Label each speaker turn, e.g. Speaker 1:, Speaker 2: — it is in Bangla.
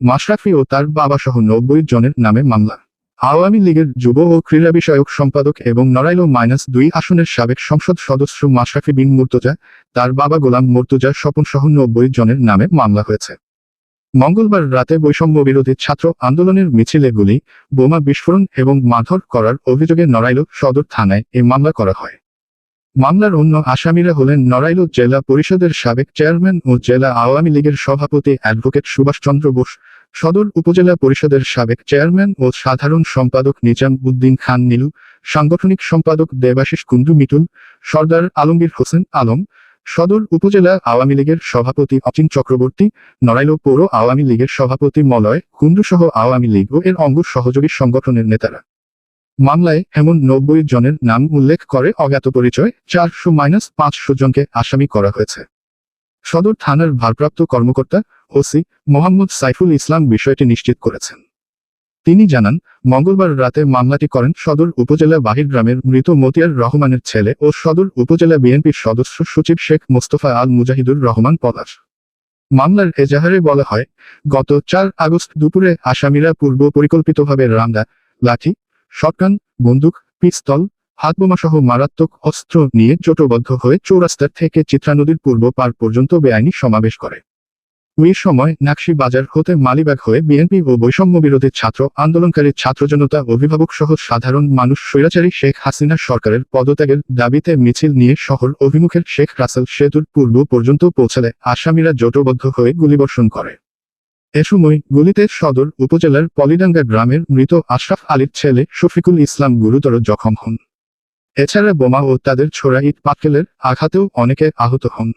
Speaker 1: মাশরাফি ও তার বাবা সহ নব্বই জনের নামে মামলা। আওয়ামী লীগের যুব ও ক্রীড়া বিষয়ক সম্পাদক এবং নড়াইল মাইনাস দুই আসনের সাবেক সংসদ সদস্য মাশরাফি বিন মুর্তজা, তার বাবা গোলাম মুর্তজা, স্বপন সহ নব্বই জনের নামে মামলা হয়েছে। মঙ্গলবার রাতে বৈষম্য বিরোধী ছাত্র আন্দোলনের মিছিলে গুলি, বোমা বিস্ফোরণ এবং মারধর করার অভিযোগে নড়াইল সদর থানায় এ মামলা করা হয়। মামলার অন্য আসামিরা হলেন নড়াইল জেলা পরিষদের সাবেক চেয়ারম্যান ও জেলা আওয়ামী লীগের সভাপতি অ্যাডভোকেট সুভাষচন্দ্র বোস, সদর উপজেলা পরিষদের সাবেক চেয়ারম্যান ও সাধারণ সম্পাদক নিজাম উদ্দিন খান নীলু, সাংগঠনিক সম্পাদক দেবাশিস কুন্ডু মিটুল সর্দার আলমগীর হোসেন আলম, সদর উপজেলা আওয়ামী লীগের সভাপতি অচিন চক্রবর্তী, নড়াইল পৌর আওয়ামী লীগের সভাপতি মলয় কুন্ডু সহ আওয়ামী লীগ ও এর অঙ্গ সহযোগী সংগঠনের নেতারা। মামলায় এমন নব্বই জনের নাম উল্লেখ করে অজ্ঞাত পরিচয়, চারশো মাইনাস পাঁচশো জনকে আসামি করা হয়েছে। সদর থানার ভারপ্রাপ্ত কর্মকর্তা ওসি মোহাম্মদ সাইফুল ইসলাম বিষয়টি নিশ্চিত করেছেন। তিনি জানান, মঙ্গলবার রাতে মামলাটি করেন সদর উপজেলা বাহির গ্রামের মৃত মতিয়ার রহমানের ছেলে ও সদর উপজেলা বিএনপির সদস্য সচিব শেখ মোস্তফা আল মুজাহিদুর রহমান পলাশ। মামলার এজাহারে বলা হয়, গত চার আগস্ট দুপুরে আসামিরা পূর্ব পরিকল্পিতভাবে রামদা, লাঠি শটগান, বন্দুক, পিস্তল হাতবোমা সহ মারাত্মক অস্ত্র নিয়ে জোটবদ্ধ হয়ে চৌরাস্তার থেকে চিত্রা নদীর পূর্ব পার পর্যন্ত বেআইনি সমাবেশ করে। ওই সময় নাকশি বাজার হতে মালিবাগ হয়ে বিএনপি ও বৈষম্য বিরোধী ছাত্র আন্দোলনকারী ছাত্র জনতা অভিভাবক সহ সাধারণ মানুষ স্বৈরাচারী শেখ হাসিনা সরকারের পদত্যাগের দাবিতে মিছিল নিয়ে শহর অভিমুখের শেখ রাসেল সেতুর পূর্ব পর্যন্ত পৌঁছালে আসামিরা জোটবদ্ধ হয়ে গুলিবর্ষণ করে। এ সময় গুলিতে সদর উপজেলার পলিডাঙ্গা গ্রামের মৃত আশরাফ আলীর ছেলে শফিকুল ইসলাম গুরুতর জখম হন। এছাড়া বোমা ও তাদের ছোড়া ইট পাটকেলের আঘাতেও অনেকে আহত হন।